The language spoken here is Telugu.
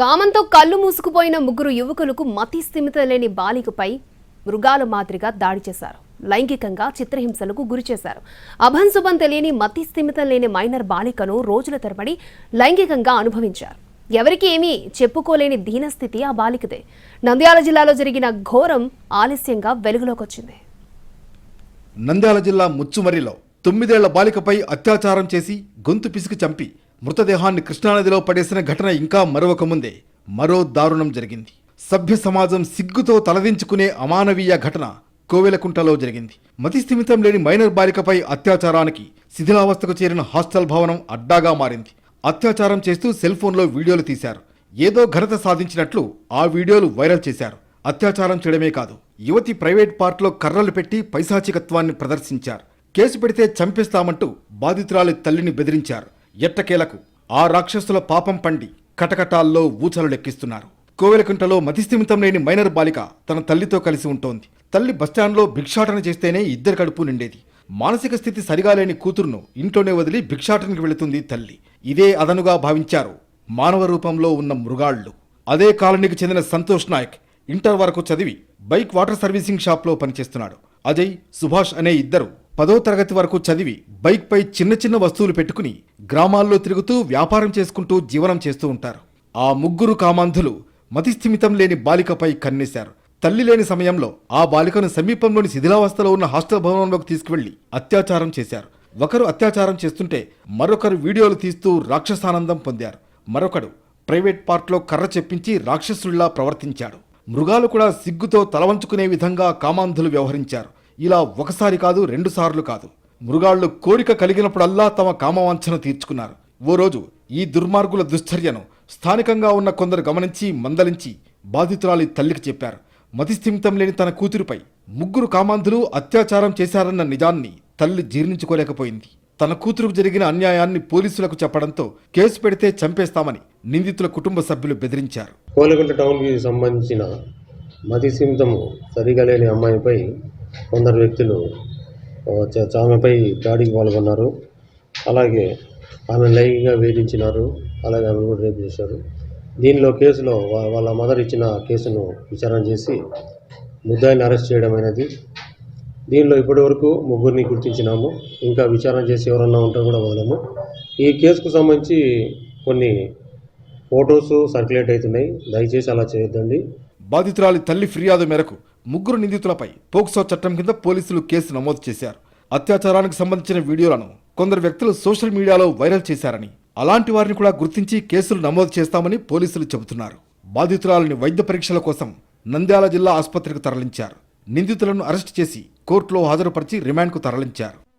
కామంతో కళ్ళు మూసుకుపోయిన ముగ్గురు యువకులకు మతి స్థిమిత లేని బాలికపై మృగాల మాదిరిగా దాడి చేశారు. లైంగికంగా చిత్రహింసలకు గురి చేశారు. అభంశుభం తెలియని మతి స్థిమితం లేని మైనర్ బాలికను రోజుల తరబడి లైంగికంగా అనుభవించారు. ఎవరికి ఏమీ చెప్పుకోలేని దీనస్థితి ఆ బాలికదే. నంద్యాల జిల్లాలో జరిగిన ఘోరం ఆలస్యంగా వెలుగులోకి వచ్చింది నంద్యాల జిల్లా ముచ్చుమరిలో తొమ్మిదేళ్ళ బాలికపై అత్యాచారం చేసి గొంతు పిసికి చంపి మృతదేహాన్ని కృష్ణానదిలో పడేసిన ఘటన ఇంకా మరొక ముందే మరో దారుణం జరిగింది. సభ్య సమాజం సిగ్గుతో తలదించుకునే అమానవీయ ఘటన కోవెలకుంటలో జరిగింది. మతిస్థిమితం లేని మైనర్ బాలికపై అత్యాచారానికి శిథిలావస్థకు చేరిన హాస్టల్ భవనం అడ్డాగా మారింది. అత్యాచారం చేస్తూ సెల్ ఫోన్లో వీడియోలు తీశారు. ఏదో ఘనత సాధించినట్లు ఆ వీడియోలు వైరల్ చేశారు. అత్యాచారం చేయడమే కాదు యువతి ప్రైవేట్ పార్ట్లో కర్రలు పెట్టి పైశాచికత్వాన్ని ప్రదర్శించారు. కేసు పెడితే చంపేస్తామంటూ బాధితురాలి తల్లిని బెదిరించారు. ఎట్టకేలకు ఆ రాక్షసుల పాపం పండి కటకటాల్లో ఊచలు లెక్కిస్తున్నారు కోవెలకుంటలో మతిస్థిమితం లేని మైనర్ బాలిక తన తల్లితో కలిసి ఉంటోంది. తల్లి బస్టాండ్లో భిక్షాటన చేస్తేనే ఇద్దరి కడుపు నిండేది. మానసిక స్థితి సరిగా లేని కూతురును ఇంట్లోనే వదిలి భిక్షాటనకి వెళుతుంది తల్లి. ఇదే అదనుగా భావించారు మానవ రూపంలో ఉన్న మృగాళ్ళు. అదే కాలనీకి చెందిన సంతోష్ నాయక్ ఇంటర్ వరకు చదివి బైక్ వాటర్ సర్వీసింగ్ షాప్లో పనిచేస్తున్నాడు. అజయ్ సుభాష్ అనే ఇద్దరు పదో తరగతి వరకు చదివి బైక్పై చిన్న చిన్న వస్తువులు పెట్టుకుని గ్రామాల్లో తిరుగుతూ వ్యాపారం చేసుకుంటూ జీవనం చేస్తూ ఉంటారు. ఆ ముగ్గురు కామాంధులు మతిస్థిమితం లేని బాలికపై కన్నేశారు. తల్లి లేని సమయంలో ఆ బాలికను సమీపంలోని శిథిలావస్థలో ఉన్న హాస్టల్ భవనంలోకి తీసుకువెళ్ళి అత్యాచారం చేశారు. ఒకరు అత్యాచారం చేస్తుంటే మరొకరు వీడియోలు తీస్తూ రాక్షసానందం పొందారు. మరొకడు ప్రైవేట్ పార్ట్లో కర్ర చెప్పించి రాక్షసుల్లా ప్రవర్తించాడు. మృగాలు కూడా సిగ్గుతో తలవంచుకునే విధంగా కామాంధులు వ్యవహరించారు. ఇలా ఒకసారి కాదు రెండు సార్లు కాదు. మృగాళ్ళు కోరిక కలిగినప్పుడల్లా తమ కామవాంఛను తీర్చుకున్నారు. ఓ రోజు ఈ దుర్మార్గుల దుశ్చర్యను స్థానికంగా ఉన్న కొందరు గమనించి మందలించి బాధితురాలి తల్లికి చెప్పారు. మతిస్థిమితం లేని తన కూతురుపై ముగ్గురు కామాంధులు అత్యాచారం చేశారన్న నిజాన్ని తల్లి జీర్ణించుకోలేకపోయింది. తన కూతురుకు జరిగిన అన్యాయాన్ని పోలీసులకు చెప్పడంతో కేసు పెడితే చంపేస్తామని నిందితుల కుటుంబ సభ్యులు బెదిరించారు. కోలగుంట టౌన్కి సంబంధించిన మతి సరిగా లేని అమ్మాయిపై కొందరు వ్యక్తులు ఆమెపై దాడికి పాల్గొన్నారు. అలాగే ఆమె లైంగికంగా వేధించినారు. అలాగే ఆమె కూడా రేపు చేశారు. దీనిలో కేసులో వాళ్ళ మదర్ ఇచ్చిన కేసును విచారణ చేసి ముద్దాయిని అరెస్ట్ చేయడం అనేది. దీనిలో ఇప్పటివరకు ముగ్గురిని గుర్తించినాము. ఇంకా విచారణ చేసి ఎవరన్నా ఉంటే కూడా వదలము. ఈ కేసుకు సంబంధించి కొన్ని ఫొటోస్ సర్క్యులేట్ అవుతున్నాయి. దయచేసి అలా చేయొద్దండి. బాధితురాలి తల్లి ఫిర్యాదు మేరకు ముగ్గురు నిందితులపై పోక్సో చట్టం కింద పోలీసులు కేసు నమోదు చేశారు. అత్యాచారానికి సంబంధించిన వీడియోలను కొందరు వ్యక్తులు సోషల్ మీడియాలో వైరల్ చేశారని అలాంటి వారిని కూడా గుర్తించి కేసులు నమోదు చేస్తామని పోలీసులు చెబుతున్నారు. బాధితురాలిని వైద్య పరీక్షల కోసం నంద్యాల జిల్లా ఆసుపత్రికి తరలించారు. నిందితులను అరెస్ట్ చేసి కోర్టులో హాజరుపరిచి రిమాండ్కు తరలించారు.